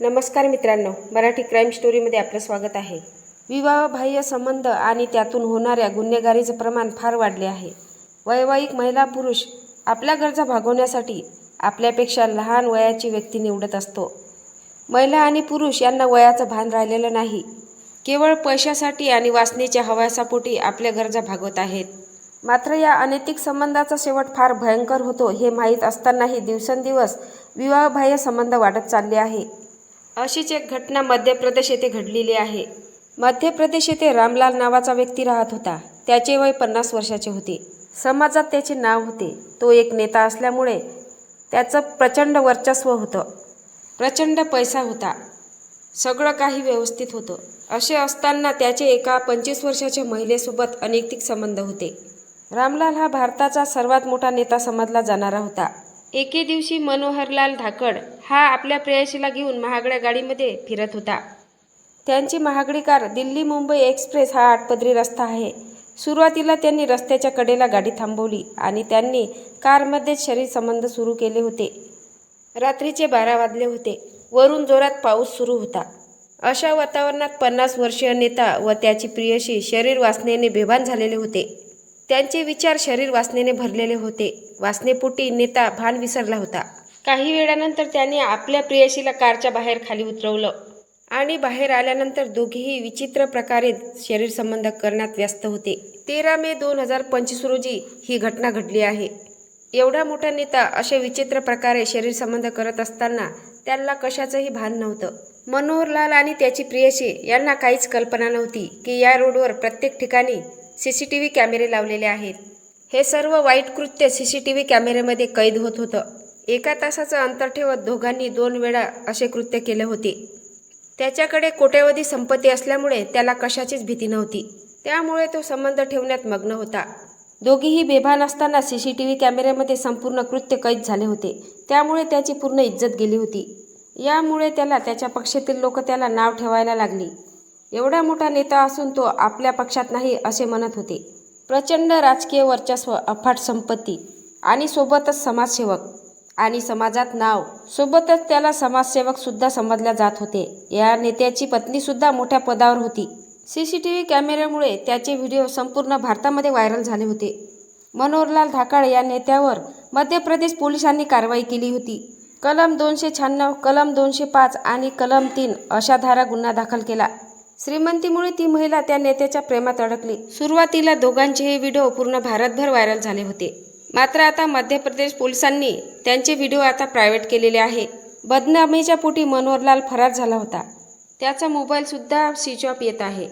नमस्कार मित्रांनो मराठी क्राईम स्टोरीमध्ये आपलं स्वागत आहे. विवाहबाह्य संबंध आणि त्यातून होणाऱ्या गुन्हेगारीचं प्रमाण फार वाढले आहे. वैवाहिक महिला पुरुष आपल्या गरजा भागवण्यासाठी आपल्यापेक्षा लहान वयाची व्यक्ती निवडत असतो. महिला आणि पुरुष यांना वयाचं भान राहिलेलं नाही. केवळ पैशासाठी आणि वासनेच्या हवासापोटी आपल्या गरजा भागवत आहेत. मात्र या अनैतिक संबंधाचा शेवट फार भयंकर होतो हे माहीत असतानाही दिवसेंदिवस विवाहबाह्य संबंध वाढत चालले आहे. अशीच एक घटना मध्य प्रदेश येथे घडलेली आहे. मध्य प्रदेश येथे रामलाल नावाचा व्यक्ती राहत होता. त्याचे वय पन्नास वर्षाचे होते. समाजात त्याचे नाव होते. तो एक नेता असल्यामुळे त्याचं प्रचंड वर्चस्व होतं. प्रचंड पैसा होता. सगळं काही व्यवस्थित होतं. असे असताना त्याचे एका पंचवीस वर्षाच्या महिलेसोबत अनैतिक संबंध होते. रामलाल हा भारताचा सर्वात मोठा नेता समजला जाणारा होता. एके दिवशी मनोहरलाल धाकड हा आपल्या प्रेयशीला घेऊन महागड्या गाडीमध्ये फिरत होता. त्यांची महागडी कार दिल्ली मुंबई एक्सप्रेस हा आठपदरी रस्ता आहे. सुरुवातीला त्यांनी रस्त्याच्या कडेला गाडी थांबवली आणि त्यांनी कारमध्येच शरीर संबंध सुरू केले होते. रात्रीचे बारा वाजले होते. वरून जोरात पाऊस सुरू होता. अशा वातावरणात पन्नास वर्षीय नेता व त्याची प्रियशी शरीर वासनेने बेभान झालेले होते. त्यांचे विचार शरीर वासनेने भरलेले होते. वासनेपोटी नेता भान विसरला होता. काही वेळानंतर त्याने आपल्या प्रियशीला कारच्या बाहेर खाली उतरवलं. आणि बाहेर आल्यानंतर दोघेही विचित्र प्रकारे शरीर संबंध करण्यात व्यस्त होते. तेरा मे दोन हजार पंचवीस रोजी ही घटना घडली आहे. एवढा मोठा नेता असे विचित्र प्रकारे शरीर संबंध करत असताना त्यांना कशाचंही भान नव्हतं. मनोहरलाल आणि त्याची प्रियशी यांना काहीच कल्पना नव्हती की या रोडवर प्रत्येक ठिकाणी सी सी टी व्ही कॅमेरे लावलेले आहेत. हे सर्व वाईट कृत्य सी सी टी व्ही कॅमेऱ्यामध्ये कैद होत होतं. एका तासाचं अंतर ठेवत दोघांनी दोन वेळा असे कृत्य केले होते. त्याच्याकडे कोट्यवधी संपत्ती असल्यामुळे त्याला कशाचीच भीती नव्हती. त्यामुळे तो संबंध ठेवण्यात मग्न होता. दोघीही बेभान असताना सी सी टी व्ही कॅमेऱ्यामध्ये संपूर्ण कृत्य कैद झाले होते. त्यामुळे त्याची पूर्ण इज्जत गेली होती. यामुळे त्याला त्याच्या पक्षातील लोक त्याला नाव ठेवायला लागली. एवढा मोठा नेता असून तो आपल्या पक्षात नाही असे म्हणत होते. प्रचंड राजकीय वर्चस्व अफाट संपत्ती आणि सोबतच समाजसेवक आणि समाजात नाव. सोबतच त्याला समाजसेवक सुद्धा समजल्या जात होते. या नेत्याची पत्नीसुद्धा मोठ्या पदावर होती. सी सी टी व्ही कॅमेऱ्यामुळे त्याचे व्हिडिओ संपूर्ण भारतामध्ये व्हायरल झाले होते. मनोहरलाल धाकाळ या नेत्यावर मध्य प्रदेश पोलिसांनी कारवाई केली होती. कलम दोनशे शहाण्णव कलम दोनशे पाच आणि कलम तीन अशा धारा गुन्हा दाखल केला. श्रीमंतीमुळे ती महिला त्या नेत्याच्या प्रेमात अडकली. सुरुवातीला दोघांचे हे व्हिडिओ पूर्ण भारतभर व्हायरल झाले होते. मात्र आता मध्य प्रदेश पोलिसांनी त्यांचे व्हिडिओ आता प्रायव्हेट केलेले आहे. बदनामीच्या पोटी मनोहरलाल फरार झाला होता. त्याचा मोबाईलसुद्धा स्विच ऑफ येत आहे.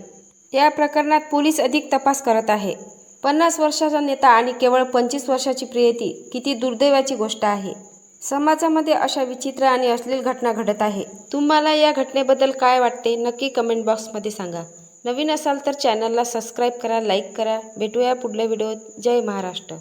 या प्रकरणात पोलीस अधिक तपास करत आहे. पन्नास वर्षाचा नेता आणि केवळ पंचवीस वर्षाची प्रियती किती दुर्दैवाची गोष्ट आहे. समाजामध्ये अशा विचित्र आणि अश्लील घटना घडत आहे. तुम्हाला या घटनेबद्दल काय वाटते नक्की कमेंट बॉक्समध्ये सांगा. नवीन असाल तर चॅनलला सबस्क्राईब करा लाईक करा. भेटूया पुढल्या व्हिडिओत. जय महाराष्ट्र.